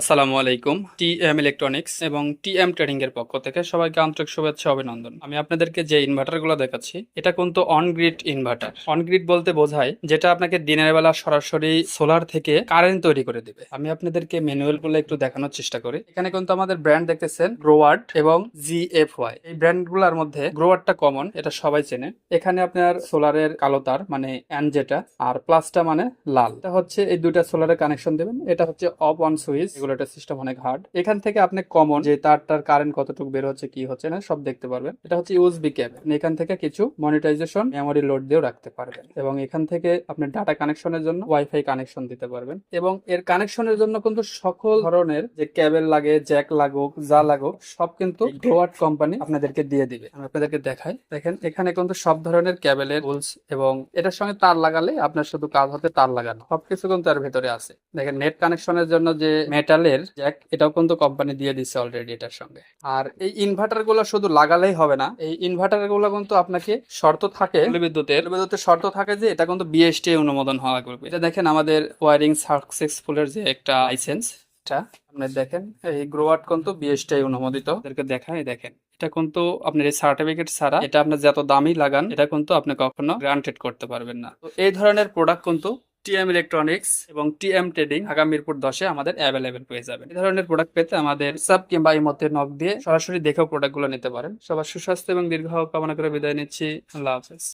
আসসালামু আলাইকুম, T M electronics এবং টি এম ট্রেডিং এর পক্ষ থেকে সবাইকে আন্তরিক শুভেচ্ছা অভিনন্দন। আমি আপনাদেরকে যে ইনভার্টারগুলো দেখাচ্ছি, এটা কিন্তু on grid inverter on grid বলতে বোঝায় যেটা আপনাকে দিনের বেলা সরাসরি সোলার থেকে কারেন্ট তৈরি করে দিবে। আমি আপনাদেরকে ম্যানুয়ালগুলো একটু দেখানোর চেষ্টা করি। এখানে কিন্তু আমাদের ব্র্যান্ড দেখতেছেন গ্রোয়ার্ড এবং জি এফ ওয়াই এই ব্র্যান্ডগুলার মধ্যে গ্রোয়ার্ডটা কমন এটা সবাই চেনে। এখানে আপনার সোলারের কালো তার মানে অ্যান যেটা, আর প্লাসটা মানে লাল। এটা হচ্ছে এই দুইটা সোলারের কানেকশন দেবেন। এটা হচ্ছে off on switch regulator system অনেক হার্ড এখান থেকে আপনি কমন যে তারটার কারেন্ট কতটুকু বের হচ্ছে কি হচ্ছে না সব দেখতে পারবেন। এটা হচ্ছে ইউএসবি কেবল এখান থেকে কিছু মনিটাইজেশন মেমোরি লোড দিয়েও রাখতে পারবেন। এবং এখান থেকে আপনি ডাটা কানেকশনের জন্য ওয়াইফাই কানেকশন দিতে পারবেন। এবং এর কানেকশনের জন্য কিন্তু সকল ধরনের যে কেবল লাগে জ্যাক লাগুক যা লাগুক সব কিন্তু গ্রোয়ার্ড কোম্পানি আপনাদেরকে দিয়ে দিবে। আমি আপনাদেরকে দেখাই। দেখেন এখানে কিন্তু সব ধরনের কেবলের রুলস এবং এটার সঙ্গে তার লাগালে আপনার শুধু কাজ হতে তার লাগানো। সবকিছু কিন্তু এর ভেতরে আছে। দেখেন নেট কানেকশনের জন্য যে মেটালের জ্যাক এটাও কিন্তু কোম্পানি দিয়ে দিচ্ছে অলরেডি এটার সঙ্গে। আর এই ইনভার্টারগুলো শুধু লাগালেই হবে না এই ইনভার্টারগুলো কিন্তু আপনাকে শর্ত থাকে বিদ্যুতের বিদ্যুতের শর্ত থাকে যে এটা কিন্তু বিএসটি অনুমোদন হওয়া লাগবে এটা দেখেন আমাদের ওয়ারিং সাকসেসফুলের যে একটা লাইসেন্স এটা আপনি দেখেন এই গ্রোয়ার্ড কিন্তু বিএসটি অনুমোদিত। এদেরকে দেখাই দেখেন এটা কিন্তু আপনার এই সার্টিফিকেট ছাড়া এটা আপনার যত দামি লাগান এটা কিন্তু আপনি কখনো গ্রান্টেড করতে পারবেন না। তো এই ধরনের প্রোডাক্ট কিন্তু টিএম ইলেকট্রনিক্স এবং টিএম ট্রেডিং ঢাকা মিরপুর দশে আমাদের অ্যাভেলেবেল পেয়ে যাবে এই ধরনের প্রোডাক্ট পেতে আমাদের সাব কিংবা এই মতে নক দিয়ে সরাসরি দেখেও প্রোডাক্টগুলো নিতে পারেন। সবার সুস্বাস্থ্য এবং দীর্ঘ কামনা করে বিদায় নিচ্ছি। আল্লাহ হাফেজ।